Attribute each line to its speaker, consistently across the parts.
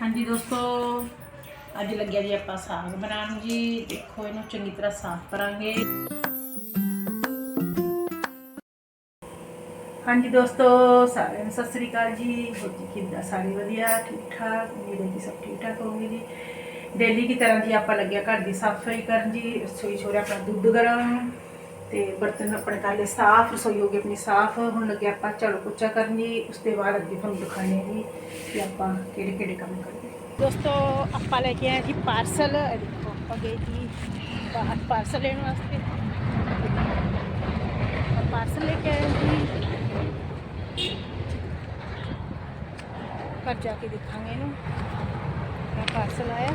Speaker 1: ਹਾਂਜੀ ਦੋਸਤੋ, ਅੱਜ ਲੱਗਿਆ ਜੀ ਆਪਾਂ ਸਾਗ ਬਣਾਉਣ ਜੀ। ਦੇਖੋ ਇਹਨੂੰ ਚੰਗੀ ਤਰ੍ਹਾਂ ਸਾਫ਼ ਕਰਾਂਗੇ। ਹਾਂਜੀ ਦੋਸਤੋ, ਸਾਰਿਆਂ ਨੂੰ ਸਤਿ ਸ੍ਰੀ ਅਕਾਲ ਜੀ। ਹੋਰ ਜੀ ਕਿੱਦਾਂ? ਸਾਰੇ ਵਧੀਆ ਠੀਕ ਠਾਕ ਮੇਰੇ ਜੀ ਸਭ ਠੀਕ ਠਾਕ ਹੋਣਗੇ ਜੀ। ਡੇਲੀ ਦੀ ਤਰ੍ਹਾਂ ਜੀ ਆਪਾਂ ਲੱਗਿਆ ਘਰ ਦੀ ਸਾਫ਼ ਸਫ਼ਾਈ ਕਰਨ ਜੀ? ਰਸੋਈ ਛੋੜਿਆ ਆਪਣਾ ਦੁੱਧ ਗਰਮ। ਤੇ ਬਰਤਨ ਆਪਣੇ ਕਰ ਲਏ, ਸਾਫ਼ ਰਸੋਈ ਹੋ ਗਈ ਆਪਣੀ, ਸਾਫ਼ ਹੁਣ ਲੱਗਿਆ ਆਪਾਂ ਝਾੜੂ ਪੋਚਾ ਕਰਨ ਜੀ ਉਸ ਤੋਂ ਬਾਅਦ ਅੱਗੇ ਤੁਹਾਨੂੰ ਦਿਖਾਣੇ ਜੀ ਕਿ ਆਪਾਂ ਕਿਹੜੇ ਕਿਹੜੇ ਕੰਮ ਕਰਦੇ ਦੋਸਤੋ, ਆਪਾਂ ਲੈ ਕੇ ਆਏ ਸੀ ਪਾਰਸਲ ਦੇਖੋ, ਆਪਾਂ ਗਏ ਸੀ ਬਾਹਰ ਪਾਰਸਲ ਲੈਣ ਵਾਸਤੇ। ਪਾਰਸਲ ਲੈ ਕੇ ਆਏ ਸੀ ਘਰ ਜਾ ਕੇ ਦੇਖਾਂਗੇ ਇਹਨੂੰ। ਕਿਆ ਪਾਰਸਲ ਆਇਆ।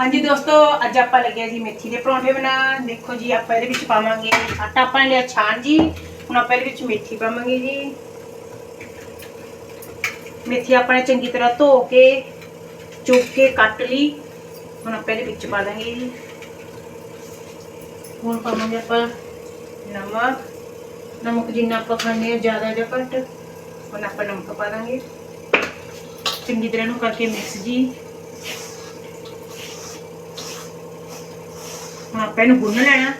Speaker 1: ਹਾਂਜੀ ਦੋਸਤੋ, ਅੱਜ ਆਪਾਂ ਲੱਗਿਆ ਜੀ ਮੇਥੀ ਦੇ ਪਰੌਂਠੇ ਬਣਾਉਣ। ਦੇਖੋ ਜੀ, ਆਪਾਂ ਇਹਦੇ ਵਿੱਚ ਪਾਵਾਂਗੇ ਆਟਾ, ਆਪਾਂ ਲਿਆ ਛਾਣ ਜੀ। ਹੁਣ ਆਪਾਂ ਇਹਦੇ ਵਿੱਚ ਮੇਥੀ ਪਾਵਾਂਗੇ ਜੀ। ਮੇਥੀ ਆਪਾਂ ਨੇ ਚੰਗੀ ਤਰ੍ਹਾਂ ਧੋ ਕੇ, ਚੁੱਕ ਕੇ ਕੱਟ ਲਈ। ਹੁਣ ਆਪਾਂ ਇਹਦੇ ਵਿੱਚ ਪਾ ਦਾਂਗੇ ਜੀ। ਹੁਣ ਪਾਵਾਂਗੇ ਆਪਾਂ ਨਮਕ। ਨਮਕ ਜਿੰਨਾ ਆਪਾਂ ਖਾਂਦੇ ਆ ਜ਼ਿਆਦਾ ਜਾਂ ਘੱਟ। ਹੁਣ ਆਪਾਂ ਨਮਕ ਪਾ ਦਾਂਗੇ। ਚੰਗੀ ਤਰ੍ਹਾਂ ਨੂੰ ਕਰਕੇ ਮਿਕਸ ਜੀ। ਹੁਣ ਆਪਾਂ ਇਹਨੂੰ ਗੁੰਨ ਲੈਣਾ।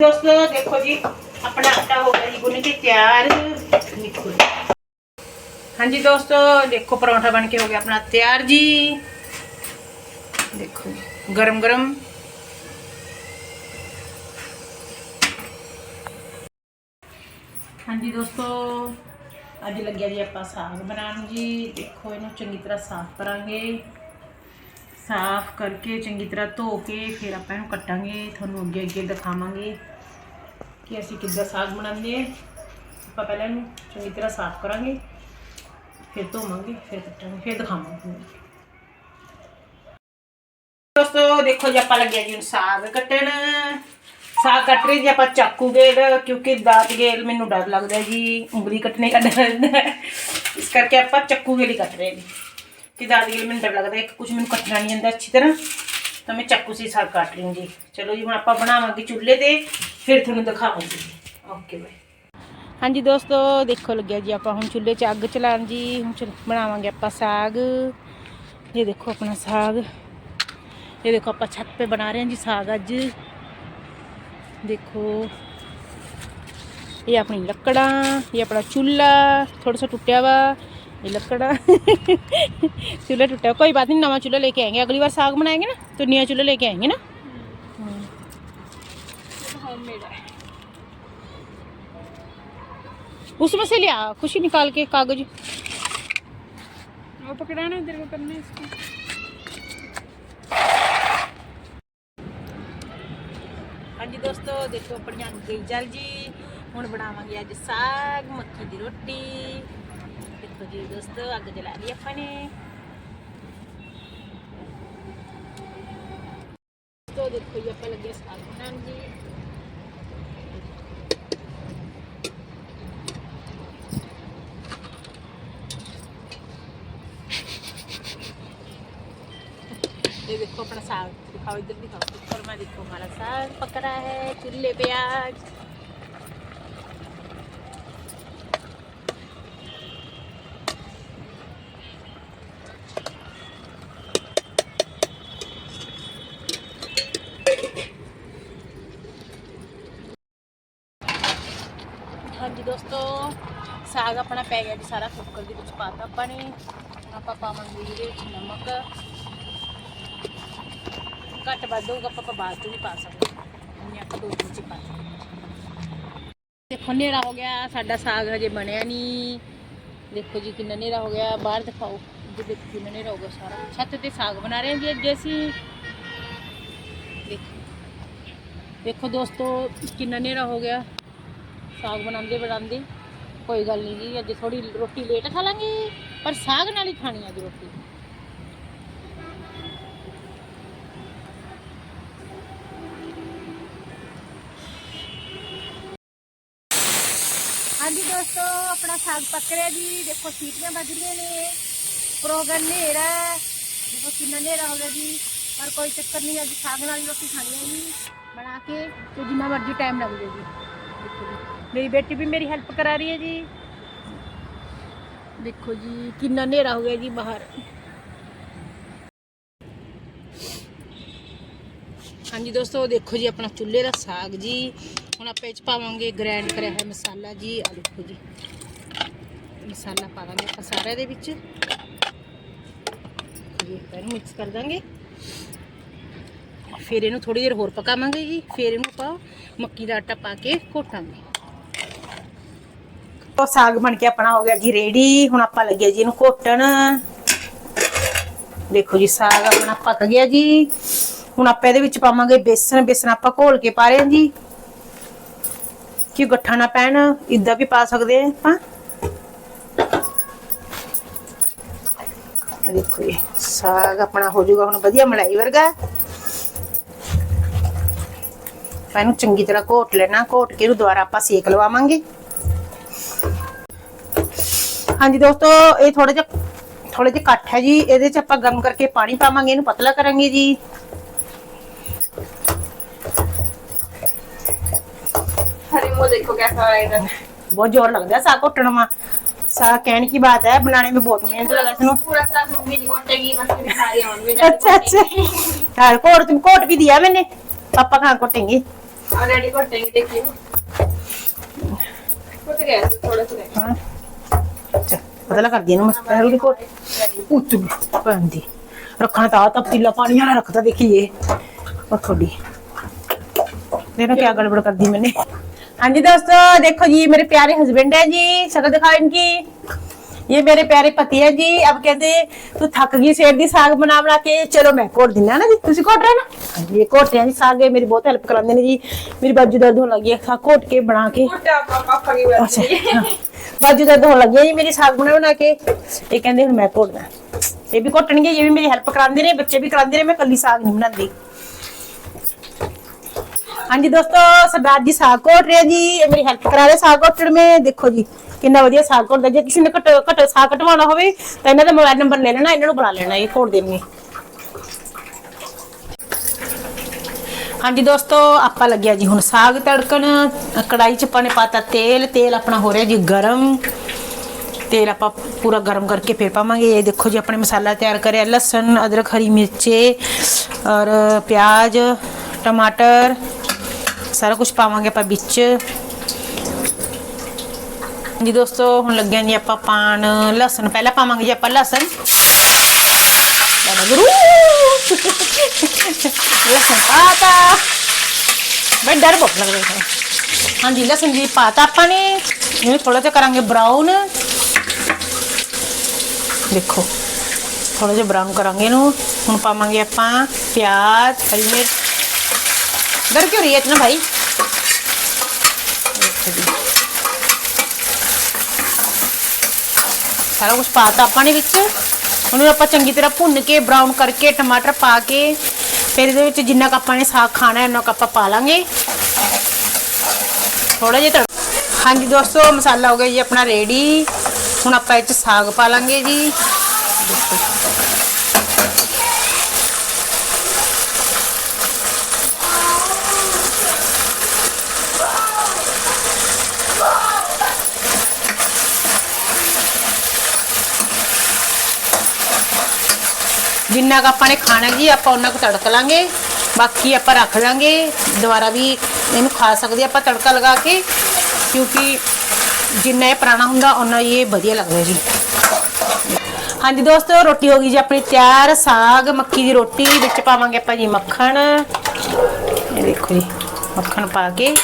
Speaker 1: ਦੋਸਤੋ ਦੇਖੋ ਜੀ ਆਪਣਾ ਆਟਾ ਹੋ ਗਿਆ ਜੀ ਗੁੰਨ ਕੇ ਤਿਆਰ। ਦੇਖੋ ਹਾਂਜੀ ਦੋਸਤੋ ਦੇਖੋ ਪਰੌਂਠਾ ਬਣ ਕੇ ਹੋ ਗਿਆ ਆਪਣਾ ਤਿਆਰ ਜੀ। ਦੇਖੋ ਜੀ, ਗਰਮ ਗਰਮ। ਹਾਂਜੀ ਦੋਸਤੋ ਅੱਜ ਲੱਗਿਆ ਜੀ ਆਪਾਂ ਸਾਗ ਬਣਾਉਣ ਜੀ। ਦੇਖੋ ਇਹਨੂੰ ਚੰਗੀ ਤਰ੍ਹਾਂ ਸਾਫ਼ ਕਰਾਂਗੇ। ਸਾਫ਼ ਕਰਕੇ ਚੰਗੀ ਤਰ੍ਹਾਂ ਧੋ ਕੇ ਫਿਰ ਆਪਾਂ ਇਹਨੂੰ ਕੱਟਾਂਗੇ। ਤੁਹਾਨੂੰ ਅੱਗੇ ਅੱਗੇ ਦਿਖਾਵਾਂਗੇ ਕਿ ਅਸੀਂ ਕਿੱਦਾਂ ਸਾਗ ਬਣਾਉਂਦੇ ਹਾਂ। ਆਪਾਂ ਪਹਿਲਾਂ ਇਹਨੂੰ ਚੰਗੀ ਤਰ੍ਹਾਂ ਸਾਫ਼ ਕਰਾਂਗੇ। ਫਿਰ ਧੋਵਾਂਗੇ, ਫਿਰ ਕੱਟਾਂਗੇ, ਫਿਰ ਦਿਖਾਵਾਂਗੇ ਦੋਸਤੋ, ਦੇਖੋ ਜੀ ਆਪਾਂ ਲੱਗਿਆ ਜੀ ਸਾਗ ਕੱਟਣ। ਸਾਗ ਕੱਟ ਰਹੇ ਜੀ, ਆਪਾਂ ਚਾਕੂ ਗੇਲ, ਕਿਉਂਕਿ ਦਾਤ ਗੇਲ ਮੈਨੂੰ ਡਰ ਲੱਗਦਾ ਜੀ, ਉਂਗਲੀ ਕੱਟਣੇ ਦਾ ਡਰ ਰਹਿੰਦਾ ਇਸ ਕਰਕੇ ਆਪਾਂ ਚਾਕੂ ਗੇਲ ਹੀ ਕੱਟ ਰਹੇ ਜੀ ਕਿ ਦਾਤ ਗੇਲ ਮੈਨੂੰ ਡਰ ਲੱਗਦਾ, ਇੱਕ ਕੁਝ ਮੈਨੂੰ ਕੱਟਣਾ ਨਹੀਂ ਆਉਂਦਾ ਅੱਛੀ ਤਰ੍ਹਾਂ, ਤਾਂ ਮੈਂ ਚਾਕੂ ਸੀ ਸਾਗ ਕੱਟ ਰਹੀ ਹਾਂ ਜੀ। ਚਲੋ ਜੀ, ਹੁਣ ਆਪਾਂ ਬਣਾਵਾਂਗੇ ਚੁੱਲ੍ਹੇ ਤੇ, ਫਿਰ ਤੁਹਾਨੂੰ ਦਿਖਾਵਾਂਗੇ। ਓਕੇ ਬਾਏ ਹਾਂਜੀ ਦੋਸਤੋ, ਦੇਖੋ ਲੱਗਿਆ ਜੀ ਆਪਾਂ ਹੁਣ ਚੁੱਲ੍ਹੇ 'ਚ ਅੱਗ ਚਲਾਉਣ ਜੀ। ਹੁਣ ਚਲ ਬਣਾਵਾਂਗੇ ਆਪਾਂ ਸਾਗ। ਇਹ ਦੇਖੋ ਆਪਣਾ ਸਾਗ। ਇਹ ਦੇਖੋ ਆਪਾਂ ਛੱਤ ਤੇ ਬਣਾ ਰਹੇ ਹਾਂ ਜੀ ਸਾਗ ਅੱਜ। देखो। ये अपनी लकड़ा ये अपना चूल्हा थोड़ा सा टूटा हुआ ये लकड़ा। चूल्हा टूटा कोई बात नहीं नवा चूल्हा लेके आएँगे। अगली बार साग बनाएँगे ना तो नया चूल्हा लेके आएँगे ना। हम्म। उसमें से लिया खुशी निकाल के कागज़।
Speaker 2: वो पकड़ाना इधर को करना है इसको।
Speaker 1: ਦੋਸਤੋ ਦੇਖੋ ਪੜੀਆਂ ਗਈਜਲ ਜੀ ਹੁਣ ਬਣਾਵਾਂਗੇ ਅੱਜ ਸਾਗ ਮੱਕੀ ਦੀ ਰੋਟੀ ਦੇਖੋ ਜੀ ਦੋਸਤੋ ਅੱਗ ਜਲਾ ਲਈ ਆਪਾਂ ਨੇ ਦੋਸਤੋ ਦੇਖੋ ਜੀ ਆਪਾਂ ਲੱਗੇ ਸਾਗ ਬਣਾਉਣ ਜੀ ਇਹ ਦੇਖੋ ਆਪਣਾ ਸਾਗ ਦਿਖਾਓ ਇੱਧਰ ਦਿਖਾਓ देखो हमारा साग है चूल्हे पे आज हाँ जी दोस्तों साग अपना पै गया जी सारा कुकर के पाता पानी आप पावे नमक ਘੱਟ ਵੱਧ ਹੋਊਗਾ, ਆਪਾਂ ਬਾਅਦ ਚ ਵੀ ਪਾ ਸਕਦੇ ਹਾਂ। ਆਪਾਂ ਦੋ ਦਿਨ ਚ ਪਾ ਸਕਦੇ ਹਾਂ। ਦੇਖੋ, ਹਨੇਰਾ ਹੋ ਗਿਆ, ਸਾਡਾ ਸਾਗ ਹਜੇ ਬਣਿਆ ਨਹੀਂ। ਦੇਖੋ ਜੀ ਕਿੰਨਾ ਹਨੇਰਾ ਹੋ ਗਿਆ, ਬਾਹਰ ਦਿਖਾਓ। ਜੀ ਦੇਖੋ ਕਿੰਨਾ ਹਨੇਰਾ ਹੋ ਗਿਆ ਸਾਰਾ। ਛੱਤ ਤੇ ਸਾਗ ਬਣਾ ਰਹੇ ਹਾਂ ਜੀ ਅੱਗੇ ਅਸੀਂ। ਦੇਖੋ। ਦੇਖੋ ਦੋਸਤੋ, ਕਿੰਨਾ ਹਨੇਰਾ ਹੋ ਗਿਆ। ਸਾਗ ਬਣਾਉਂਦੇ ਬਣਾਉਂਦੇ। ਕੋਈ ਗੱਲ ਨਹੀਂ ਜੀ ਅੱਜ ਥੋੜੀ ਰੋਟੀ ਲੇਟ ਖਾ ਲਾਂਗੇ। ਪਰ ਸਾਗ ਨਾਲ ਹੀ ਖਾਣੀ ਹੈ ਜੀ ਰੋਟੀ। ਹਾਂਜੀ ਦੋਸਤੋ, ਆਪਣਾ ਸਾਗ ਪੱਕ ਰਿਹਾ ਜੀ। ਦੇਖੋ, ਸੀਟੀਆਂ ਵੱਜ ਰਹੀਆਂ ਨੇ। ਪ੍ਰੋਗਰਾਮ ਹਨੇਰਾ ਦੇਖੋ, ਕਿੰਨਾ ਹਨੇਰਾ ਹੋ ਗਿਆ ਜੀ। ਪਰ ਕੋਈ ਚੱਕਰ ਨਹੀਂ, ਅੱਜ ਸਾਗ ਨਾਲ ਰੋਟੀ ਖਾਣੀ ਹੈ ਜੀ। ਬਣਾ ਕੇ ਤੇ ਜਿੰਨਾ ਮਰਜ਼ੀ ਟਾਈਮ ਲੱਗ ਜਾਏ ਜੀ। ਮੇਰੀ ਬੇਟੀ ਵੀ ਮੇਰੀ ਹੈਲਪ ਕਰਾ ਰਹੀ ਹੈ ਜੀ। ਦੇਖੋ ਜੀ, ਕਿੰਨਾ ਹਨੇਰਾ ਹੋ ਗਿਆ ਜੀ ਬਾਹਰ। ਹਾਂਜੀ ਦੋਸਤੋ, ਦੇਖੋ ਜੀ, ਆਪਣਾ ਚੁੱਲ੍ਹੇ ਦਾ ਸਾਗ ਜੀ। ਹੁਣ ਆਪਾਂ ਇਹ ਚ ਪਾਵਾਂਗੇ ਗ੍ਰਾਈਂਡ ਕਰਿਆ ਹੋਇਆ ਮਸਾਲਾ ਜੀ। ਆ ਦੇਖੋ ਜੀ। ਮਸਾਲਾ ਪਾ ਦਾਂਗੇ ਆਪਾਂ ਸਾਰਿਆਂ ਦੇ ਵਿੱਚ। ਜੀ ਪਹਿਲਾਂ ਮਿਕਸ ਕਰ ਦਾਂਗੇ। ਫਿਰ ਇਹਨੂੰ ਥੋੜੀ ਦੇਰ ਹੋਰ ਪਕਾਵਾਂਗੇ ਜੀ। ਫਿਰ ਇਹਨੂੰ ਆਪਾਂ ਮੱਕੀ ਦਾ ਆਟਾ ਪਾ ਕੇ ਘੋਟਾਂਗੇ। ਉਹ ਸਾਗ ਬਣ ਕੇ ਆਪਣਾ ਹੋ ਗਿਆ ਜੀ ਰੈਡੀ ਹੁਣ ਆਪਾਂ ਲੱਗਿਆ ਜੀ ਇਹਨੂੰ ਘੋਟਣ। ਦੇਖੋ ਜੀ, ਸਾਗ ਆਪਣਾ ਪੱਕ ਗਿਆ ਜੀ। ਹੁਣ ਆਪਾਂ ਇਹਦੇ ਵਿੱਚ ਪਾਵਾਂਗੇ ਬੇਸਣ। ਬੇਸਣ ਆਪਾਂ ਘੋਲ ਕੇ ਪਾ ਰਹੇ ਹਾਂ ਜੀ। ਕਿ ਗੱਠਾ ਨਾ ਪੈਣ ਇਦਾਂ ਵੀ ਪਾ ਸਕਦੇ ਆ ਆਪਾਂ? ਦੇਖੋ ਜੀ, ਸਾਗ ਆਪਣਾ ਹੋ ਜਾਊਗਾ ਹੁਣ ਵਧੀਆ ਮਲਾਈ ਵਰਗਾ। ਇਹਨੂੰ ਚੰਗੀ ਤਰ੍ਹਾਂ ਘੋਟ ਲੈਣਾ, ਘੋਟ ਕੇ ਇਹਨੂੰ ਦੁਬਾਰਾ ਆਪਾਂ ਸੇਕ ਲਵਾਵਾਂਗੇ। ਹਾਂਜੀ ਦੋਸਤੋ, ਇਹ ਥੋੜਾ ਜਿਹਾ ਥੋੜਾ ਜਿਹਾ ਘੱਟ ਹੈ ਜੀ, ਇਹਦੇ ਚ ਆਪਾਂ ਗਰਮ ਕਰਕੇ ਪਾਣੀ ਪਾਵਾਂਗੇ, ਇਹਨੂੰ ਪਤਲਾ ਕਰਾਂਗੇ ਜੀ।
Speaker 2: वो देखो कैसा आएगा
Speaker 1: बहुत जोर लगता है साग घोटने में साग कहने की बात है बनाने में बहुत मेहनत लगा इसमें
Speaker 2: पूरा सा मम्मी नहीं कोटेगी बस मेरी सारी मम्मी
Speaker 1: अच्छा अच्छा यार कोट तुम कोट भी दिया मैंने पापा कहाँ कोटेंगे
Speaker 2: ऑलरेडी कोटेंगे देखिए कोट गया थोड़ा सा रह
Speaker 1: हाँ अच्छा पता कर दिया ना मैं पहले की कोट ਉੱਤ ਪੈਂਦੀ ਰੱਖਣਾ ਤਾਂ ਤਾਂ ਪਤੀਲਾ ਪਾਣੀ ਵਾਲਾ ਰੱਖਦਾ ਦੇਖੀਏ ਉਹ ਥੋੜੀ देखो क्या गड़बड़ कर दी मैंने हाँ जी दोस्तों देखो जी मेरे प्यारे हस्बैंड है जी शक्ल दिखाओ इनकी ये मेरे प्यारे पति है जी अब कहते तू थक गई सेठ दी साग बना बना के चलो मैं कोट दिना ना जी तुसी कोट रहे ना हाँ जी ये कोट हैं जी साग मेरी बहुत हेल्प कराते ने जी मेरी बाजू दर्द होने लगी है साग कोट के बना के
Speaker 2: कोटा पापा की बात
Speaker 1: ਅੱਛਾ ਬਾਜੂ ਦਰਦ ਹੋਣ ਲੱਗੀ ਹੈ ਜੀ ਮੇਰੀ ਸਾਗ ਬਣਾ ਬਣਾ ਕੇ ਇਹ ਕਹਿੰਦੇ ਹੁਣ ਮੈਂ ਘੋਟਣਾ ਇਹ ਵੀ ਘੋਟਣਗੇ ਇਹ ਵੀ ਮੇਰੀ ਹੈਲਪ ਕਰਾਉਂਦੇ ਨੇ ਬੱਚੇ ਵੀ ਕਰਾਉਂਦੇ ਨੇ ਮੈਂ ਕੱਲੀ ਸਾਗ ਨਹੀਂ ਬਣਾਉਂਦੀ ਹਾਂਜੀ ਦੋਸਤੋ, ਸਰਦਾਰ ਜੀ ਸਾਗ ਘੋਟ ਰਹੇ ਜੀ। ਇਹ ਮੇਰੀ ਹੈਲਪ ਕਰਾ ਰਹੇ ਸਾਗ ਘੋਟਣ ਮੇ, ਦੇਖੋ ਜੀ, ਕਿੰਨਾ ਵਧੀਆ ਸਾਗ ਘੋਟਦਾ ਜੇ ਕਿਸੇ ਨੇ ਘਟ ਘਟ ਸਾਗ ਕਟਵਾਉਣਾ ਹੋਵੇ, ਤਾਂ ਇਹਨਾਂ ਦਾ ਮੋਬਾਈਲ ਨੰਬਰ ਲੈ ਲੈਣਾ, ਇਹਨਾਂ ਨੂੰ ਬੁਲਾ ਲੈਣਾ, ਇਹ ਘੋਟ ਦੇਣਗੇ। ਹਾਂਜੀ ਦੋਸਤੋ, ਆਪਾਂ ਲੱਗਿਆ ਜੀ ਹੁਣ ਸਾਗ ਤੜਕਣ। ਕੜਾਈ ਚ ਆਪਾਂ ਨੇ ਪਾਤਾ ਤੇਲ ਤੇਲ ਆਪਣਾ ਹੋ ਰਿਹਾ ਜੀ ਗਰਮ। ਤੇਲ ਆਪਾਂ ਪੂਰਾ ਗਰਮ ਕਰਕੇ ਫੇਰ ਪਾਵਾਂਗੇ। ਇਹ ਦੇਖੋ ਜੀ, ਆਪਣੇ ਮਸਾਲਾ ਤਿਆਰ ਕਰਿਆ, ਲਸਣ, ਅਦਰਕ, ਹਰੀ ਮਿਰਚੇ ਔਰ ਪਿਆਜ਼, ਟਮਾਟਰ। ਸਾਰਾ ਕੁਝ ਪਾਵਾਂਗੇ ਆਪਾਂ ਵਿੱਚ ਜੀ ਦੋਸਤੋ ਹੁਣ ਲੱਗਿਆ ਜੀ ਆਪਾਂ ਪਾਣ ਲਸਣ ਪਹਿਲਾਂ ਪਾਵਾਂਗੇ ਜੀ ਆਪਾਂ ਲਸਣ ਬਾਬਾ ਗੁਰੂ ਲਸਣ ਪਾਤਾ ਬਈ ਡਰ ਬਹੁਤ ਲੱਗ ਰਿਹਾ ਹੈ ਹਾਂਜੀ ਲਸਣ ਜੀ ਪਾਤਾ ਆਪਾਂ ਨੇ ਇਹਨੂੰ ਥੋੜਾ ਜਿਹਾ ਕਰਾਂਗੇ ਬਰਾਊਨ ਦੇਖੋ ਥੋੜਾ ਜਿਹਾ ਬਰਾਊਨ ਕਰਾਂਗੇ ਇਹਨੂੰ ਹੁਣ ਪਾਵਾਂਗੇ ਆਪਾਂ ਪਿਆਜ਼ ਹਰੀ ਮਿਰਚ ਡਰ ਕਿਉਂ ਰਹੀ ਹੈ ਇਤਨਾ ਭਾਈ ਦੇਖੋ ਜੀ। ਸਾਰਾ ਕੁਝ ਪਾਤਾ ਆਪਾਂ ਨੇ ਵਿੱਚ ਉਹਨੂੰ ਆਪਾਂ ਚੰਗੀ ਤਰ੍ਹਾਂ ਭੁੰਨ ਕੇ ਬਰਾਊਨ ਕਰਕੇ ਟਮਾਟਰ ਪਾ ਕੇ ਫਿਰ ਇਹਦੇ ਵਿੱਚ ਜਿੰਨਾ ਕੁ ਆਪਾਂ ਨੇ ਸਾਗ ਖਾਣਾ ਹੈ ਉਹਨਾਂ ਕੁ ਆਪਾਂ ਪਾ ਲਾਂਗੇ ਥੋੜਾ ਜਿਹਾ ਤੜ ਹਾਂਜੀ ਦੋਸਤੋ ਮਸਾਲਾ ਹੋ ਗਿਆ ਜੀ ਆਪਣਾ ਰੈਡੀ ਹੁਣ ਆਪਾਂ ਇਹ ਚ ਸਾਗ ਪਾ ਲਾਂਗੇ ਜੀ ਜਿੰਨਾ ਕੁ ਆਪਾਂ ਨੇ ਖਾਣਾ ਜੀ ਆਪਾਂ ਉਹਨਾਂ ਕੁ ਤੜਕ ਲਾਂਗੇ। ਬਾਕੀ ਆਪਾਂ ਰੱਖ ਲਾਂਗੇ। ਦੁਬਾਰਾ ਵੀ ਇਹਨੂੰ ਖਾ ਸਕਦੇ ਆਪਾਂ ਤੜਕਾ ਲਗਾ ਕੇ। ਕਿਉਂਕਿ ਜਿੰਨਾ ਇਹ ਪੁਰਾਣਾ ਹੁੰਦਾ ਉਹਨਾਂ ਹੀ ਇਹ ਵਧੀਆ ਲੱਗਦਾ ਜੀ। ਹਾਂਜੀ ਦੋਸਤੋ, ਰੋਟੀ ਹੋ ਗਈ ਜੀ ਆਪਣੀ ਤਿਆਰ। ਸਾਗ, ਮੱਕੀ ਦੀ ਰੋਟੀ, ਵਿੱਚ ਪਾਵਾਂਗੇ ਆਪਾਂ ਜੀ ਮੱਖਣ। ਇਹ ਦੇਖੋ ਜੀ, ਮੱਖਣ ਪਾ ਕੇ।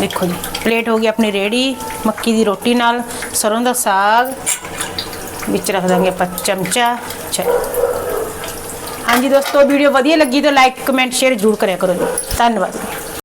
Speaker 1: ਦੇਖੋ ਜੀ, ਪਲੇਟ ਹੋ ਗਈ ਆਪਣੀ ਰੈਡੀ ਮੱਕੀ ਦੀ ਰੋਟੀ ਨਾਲ, ਸਰੋਂ ਦਾ ਸਾਗ। ਵਿੱਚ ਰੱਖ ਦਾਂਗੇ ਆਪਾਂ ਚਮਚਾ। ਹਾਂਜੀ ਦੋਸਤੋ ਵੀਡੀਓ ਵਧੀਆ ਲੱਗੀ ਤਾਂ ਲਾਈਕ ਕਮੈਂਟ ਸ਼ੇਅਰ ਜ਼ਰੂਰ ਕਰਿਆ ਕਰੋ ਜੀ। ਧੰਨਵਾਦ।